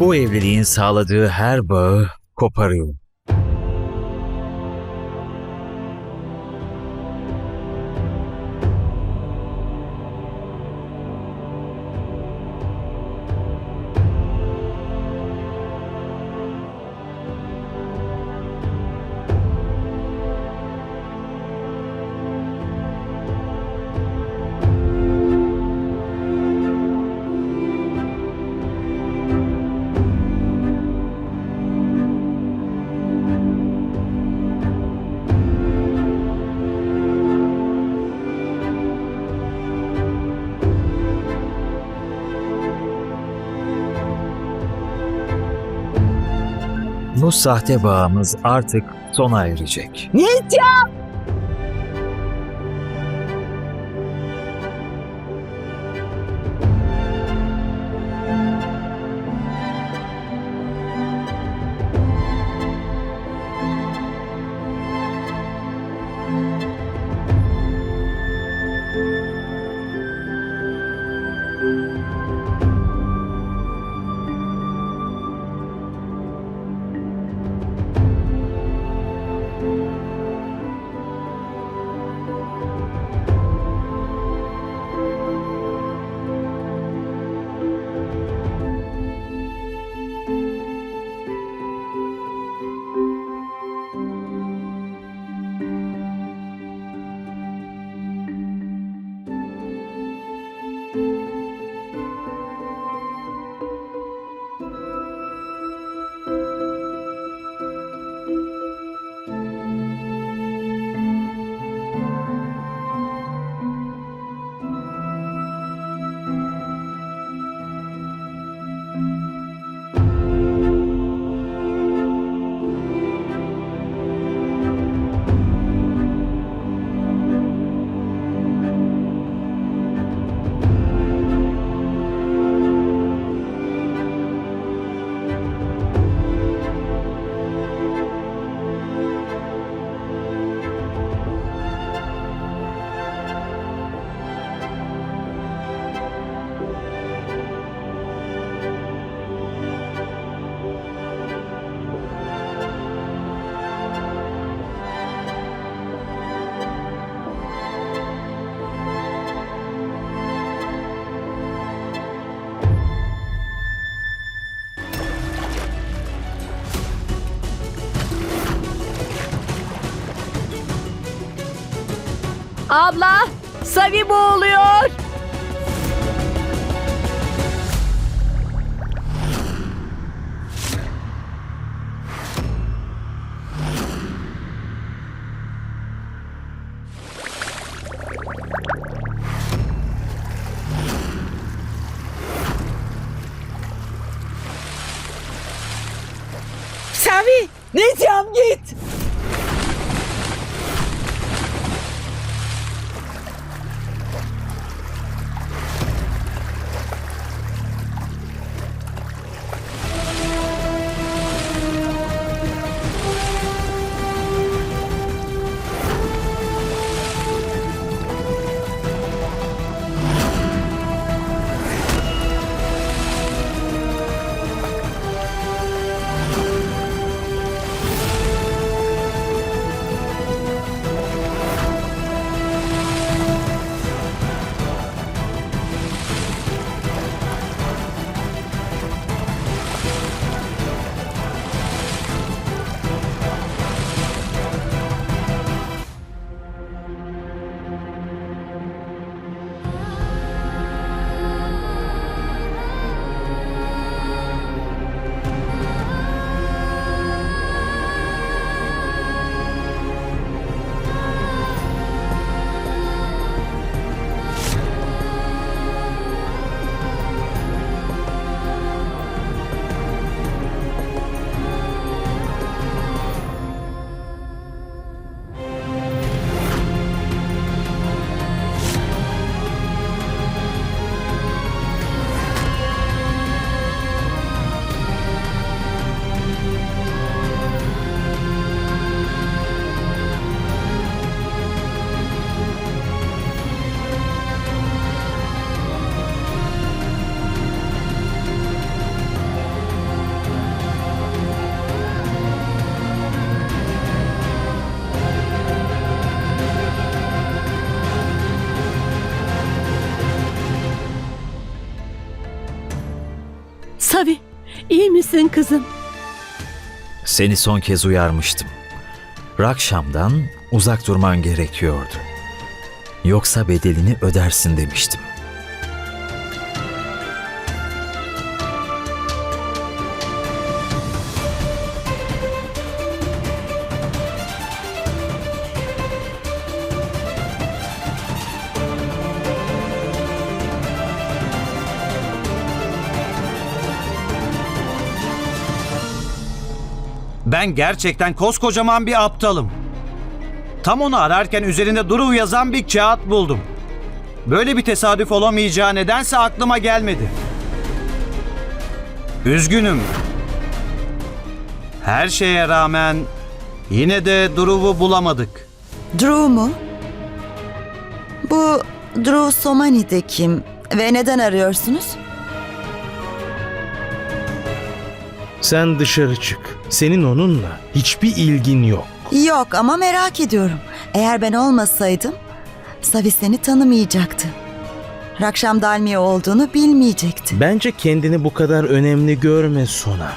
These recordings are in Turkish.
bu evliliğin sağladığı her bağı koparıyor. Bu sahte bağımız artık sona erecek. Nitya! Abla! Savi boğuluyor! Savi, iyi misin kızım? Seni son kez uyarmıştım. Rakşam'dan uzak durman gerekiyordu. Yoksa bedelini ödersin demiştim. Ben gerçekten koskocaman bir aptalım. Tam onu ararken üzerinde Duru yazan bir kağıt buldum. Böyle bir tesadüf olamayacağı nedense aklıma gelmedi. Üzgünüm. Her şeye rağmen yine de Duru'yu bulamadık. Drew mu? Bu Drew Somani de kim ve neden arıyorsunuz? Sen dışarı çık. Senin onunla hiçbir ilgin yok. Yok ama merak ediyorum. Eğer ben olmasaydım Savi seni tanımayacaktı. Rakşam Dalmiye olduğunu bilmeyecekti. Bence kendini bu kadar önemli görme Sona.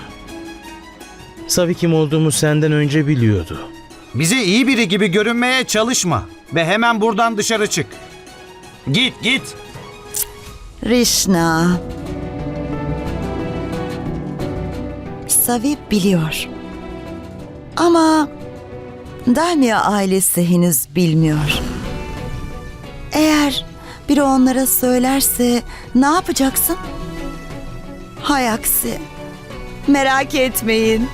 Savi kim olduğumu senden önce biliyordu. Bize iyi biri gibi görünmeye çalışma ve hemen buradan dışarı çık. Git git. Rişna. Savi biliyor. Ama Dalmiye ailesi henüz bilmiyor. Eğer biri onlara söylerse ne yapacaksın? Hay aksi. Merak etmeyin.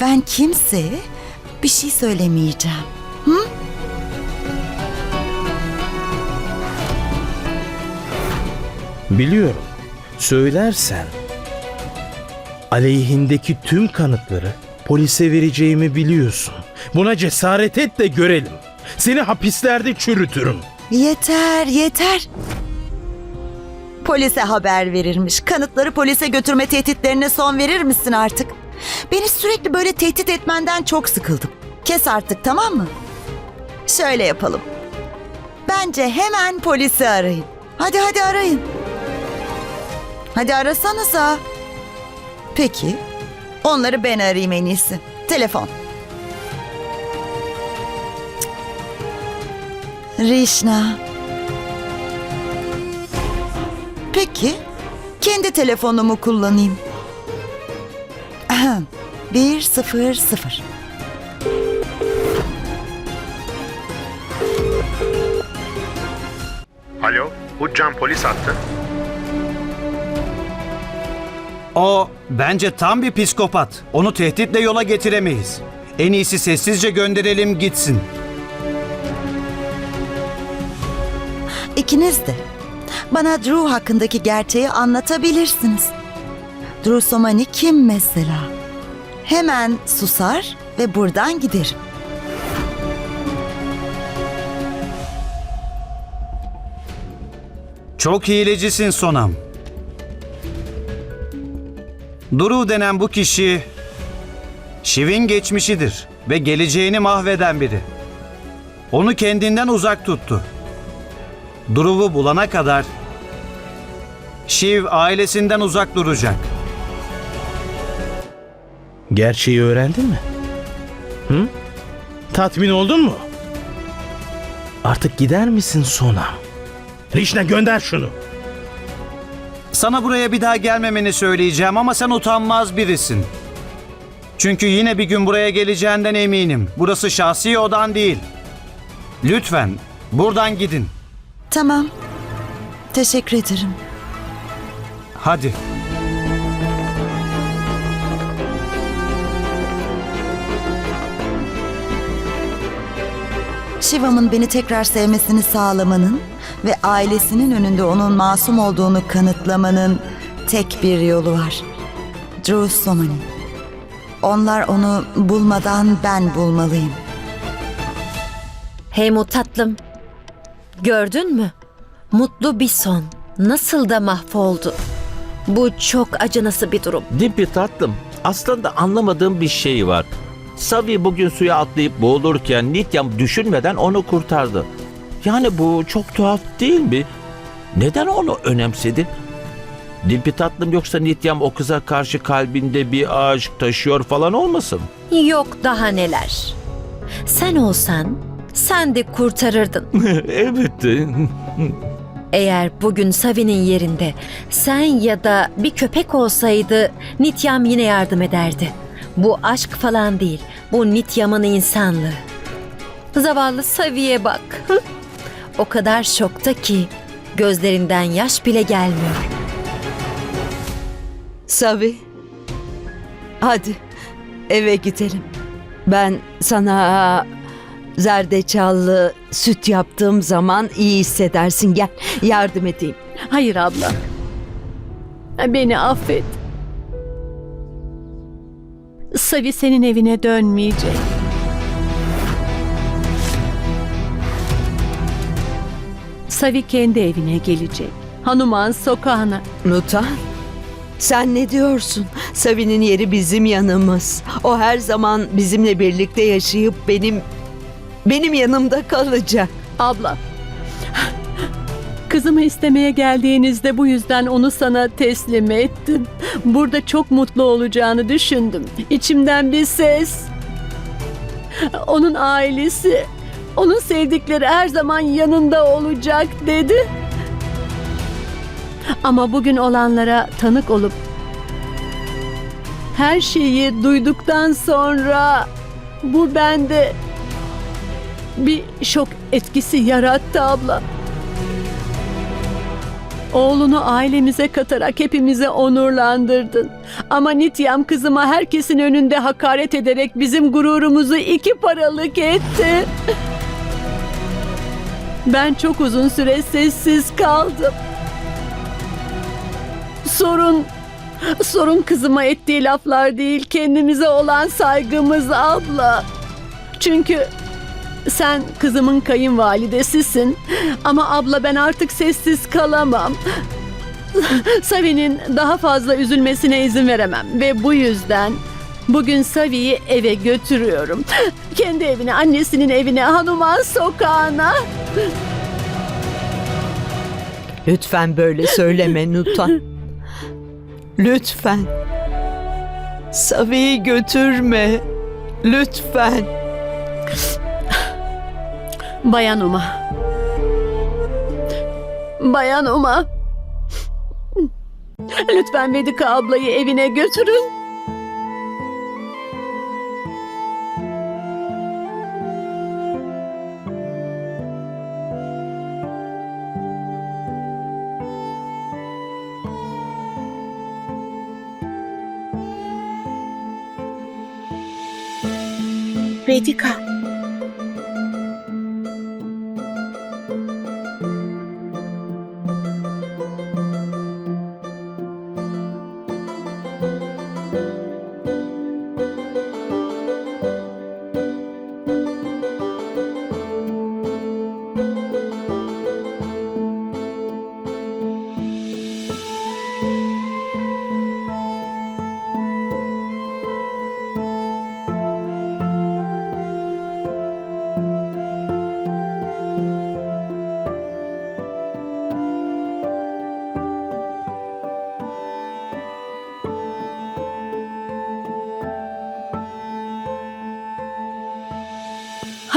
Ben kimseye bir şey söylemeyeceğim. Biliyorum. Söylersen aleyhindeki tüm kanıtları polise vereceğimi biliyorsun. Buna cesaret et de görelim. Seni hapislerde çürütürüm. Yeter, yeter. Polise haber verirmiş. Kanıtları polise götürme tehditlerine son verir misin artık? Beni sürekli böyle tehdit etmenden çok sıkıldım. Kes artık tamam mı? Şöyle yapalım. Bence hemen polisi arayın. Hadi hadi arayın. Hadi arasanıza. Peki. Onları ben arayayım en iyisi. Telefon. Rişna. Peki, kendi telefonumu kullanayım. Bir sıfır sıfır. Alo, Can polis hattı. O bence tam bir psikopat. Onu tehditle yola getiremeyiz. En iyisi sessizce gönderelim gitsin. İkiniz de bana Drew hakkındaki gerçeği anlatabilirsiniz. Drew Somani kim mesela? Hemen susar ve buradan giderim. Çok hilecisin Sonam. Duru denen bu kişi Şiv'in geçmişidir ve geleceğini mahveden biri. Onu kendinden uzak tuttu. Duru'yu bulana kadar Şiv ailesinden uzak duracak. Gerçeği öğrendin mi? Hı? Tatmin oldun mu? Artık gider misin Sona? Rişna gönder şunu. Sana buraya bir daha gelmemeni söyleyeceğim ama sen utanmaz birisin. Çünkü yine bir gün buraya geleceğinden eminim. Burası şahsi odan değil. Lütfen buradan gidin. Tamam. Teşekkür ederim. Hadi. Shivam'ın beni tekrar sevmesini sağlamanın ve ailesinin önünde onun masum olduğunu kanıtlamanın tek bir yolu var. Drew Somani. Onlar onu bulmadan ben bulmalıyım. Heymut tatlım. Gördün mü? Mutlu bir son. Nasıl da mahvoldu. Bu çok acınası bir durum. Dimpi tatlım, aslında anlamadığım bir şey var. Savi bugün suya atlayıp boğulurken Nityam düşünmeden onu kurtardı. Yani bu çok tuhaf değil mi? Neden onu önemsedi? Dimpi tatlım yoksa Nityam o kıza karşı kalbinde bir aşk taşıyor falan olmasın? Yok daha neler. Sen olsan sen de kurtarırdın. evet. Eğer bugün Savi'nin yerinde sen ya da bir köpek olsaydı Nityam yine yardım ederdi. Bu aşk falan değil. Bu Nityam'ın insanlığı. Zavallı Savi'ye bak. o kadar şokta ki gözlerinden yaş bile gelmiyor. Savi. Hadi eve gidelim. Ben sana zerdeçallı süt yaptığım zaman iyi hissedersin. Gel yardım edeyim. Hayır abla. Beni affet. Savi senin evine dönmeyecek. Savi kendi evine gelecek. Hanuman sokağına. Nutan. Sen ne diyorsun? Savi'nin yeri bizim yanımız. O her zaman bizimle birlikte yaşayıp benim benim yanımda kalacak. Abla. Kızımı istemeye geldiğinizde bu yüzden onu sana teslim ettim. Burada çok mutlu olacağını düşündüm. İçimden bir ses. Onun ailesi, onun sevdikleri her zaman yanında olacak dedi. Ama bugün olanlara tanık olup her şeyi duyduktan sonra bu bende bir şok etkisi yarattı abla. Oğlunu ailemize katarak hepimize onurlandırdın. Ama Nityam kızıma herkesin önünde hakaret ederek bizim gururumuzu iki paralık etti. Ben çok uzun süre sessiz kaldım. Sorun sorun kızıma ettiği laflar değil, kendimize olan saygımız abla. Çünkü sen kızımın kayınvalidesisin. Ama abla ben artık sessiz kalamam. Savi'nin daha fazla üzülmesine izin veremem ve bu yüzden bugün Savi'yi eve götürüyorum. Kendi evine, annesinin evine, Hanuman sokağına. Lütfen böyle söyleme Nutan. Lütfen. Savi'yi götürme. Lütfen. Bayan Uma. Bayan Uma. Lütfen Vedika ablayı evine götürün. Vedika.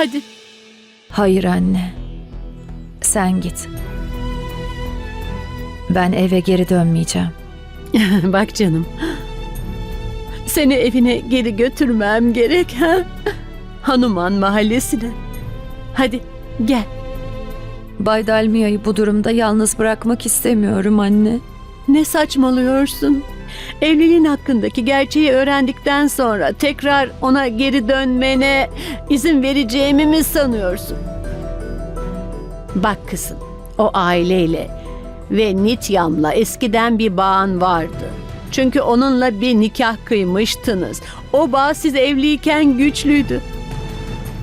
Hadi. Hayır anne. Sen git. Ben eve geri dönmeyeceğim. Bak canım. Seni evine geri götürmem gerek ha? Hanuman mahallesine. Hadi gel. Bay Dalmia'yı bu durumda yalnız bırakmak istemiyorum anne. Ne saçmalıyorsun? Evliliğin hakkındaki gerçeği öğrendikten sonra tekrar ona geri dönmene izin vereceğimi mi sanıyorsun? Bak kızım, o aileyle ve Nityam'la eskiden bir bağın vardı. Çünkü onunla bir nikah kıymıştınız. O bağ siz evliyken güçlüydü.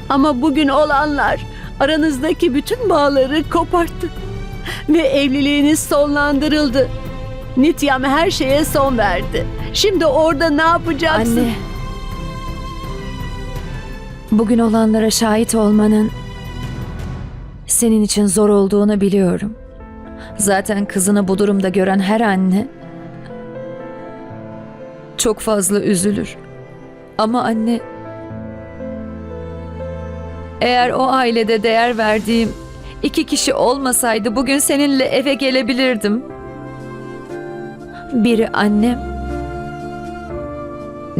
Ama bugün olanlar aranızdaki bütün bağları koparttı. Ve evliliğiniz sonlandırıldı. Nityam her şeye son verdi. Şimdi orada ne yapacaksın? Anne. Bugün olanlara şahit olmanın senin için zor olduğunu biliyorum. Zaten kızını bu durumda gören her anne çok fazla üzülür. Ama anne eğer o ailede değer verdiğim iki kişi olmasaydı bugün seninle eve gelebilirdim. Biri annem,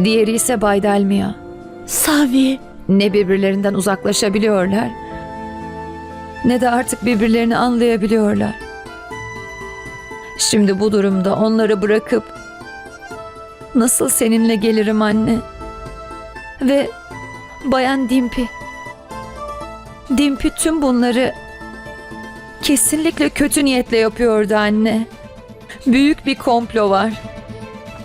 diğeri ise Bay Delmia. Savi, Ne birbirlerinden uzaklaşabiliyorlar ne de artık birbirlerini anlayabiliyorlar. Şimdi bu durumda onları bırakıp nasıl seninle gelirim anne? Ve Bayan Dimpi. Dimpi tüm bunları kesinlikle kötü niyetle yapıyordu anne. Büyük bir komplo var.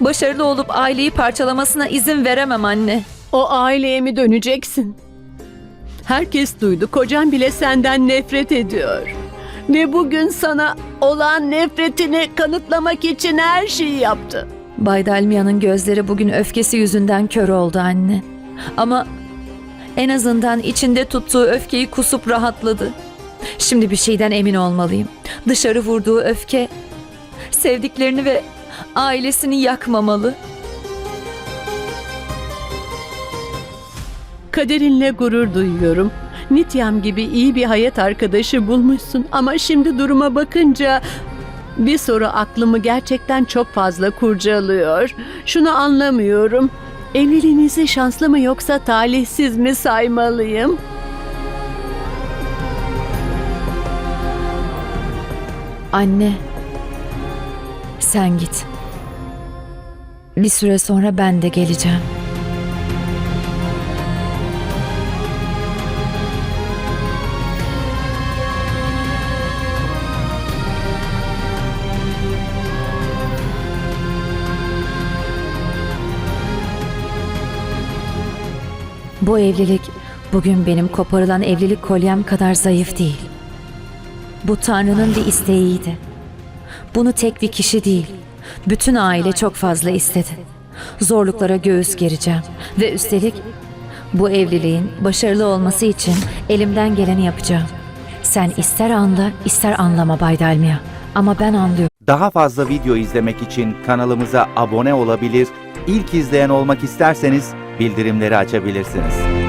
Başarılı olup aileyi parçalamasına izin veremem anne. o aileye mi döneceksin? Herkes duydu. Kocan bile senden nefret ediyor. Ve bugün sana olan nefretini kanıtlamak için her şeyi yaptı. Bay Dalmia'nın gözleri bugün öfkesi yüzünden kör oldu anne. Ama en azından içinde tuttuğu öfkeyi kusup rahatladı. Şimdi bir şeyden emin olmalıyım. Dışarı vurduğu öfke sevdiklerini ve ailesini yakmamalı. Kaderinle gurur duyuyorum. Nityam gibi iyi bir hayat arkadaşı bulmuşsun ama şimdi duruma bakınca bir soru aklımı gerçekten çok fazla kurcalıyor. Şunu anlamıyorum. Evliliğinizi şanslı mı yoksa talihsiz mi saymalıyım? Anne, sen git. Bir süre sonra ben de geleceğim. Bu evlilik bugün benim koparılan evlilik kolyem kadar zayıf değil. Bu Tanrı'nın bir isteğiydi. Bunu tek bir kişi değil, bütün aile çok fazla istedi. Zorluklara göğüs gereceğim ve üstelik bu evliliğin başarılı olması için elimden geleni yapacağım. Sen ister anla ister anlama Bay Dalmia ama ben anlıyorum. Daha fazla video izlemek için kanalımıza abone olabilir, ilk izleyen olmak isterseniz bildirimleri açabilirsiniz.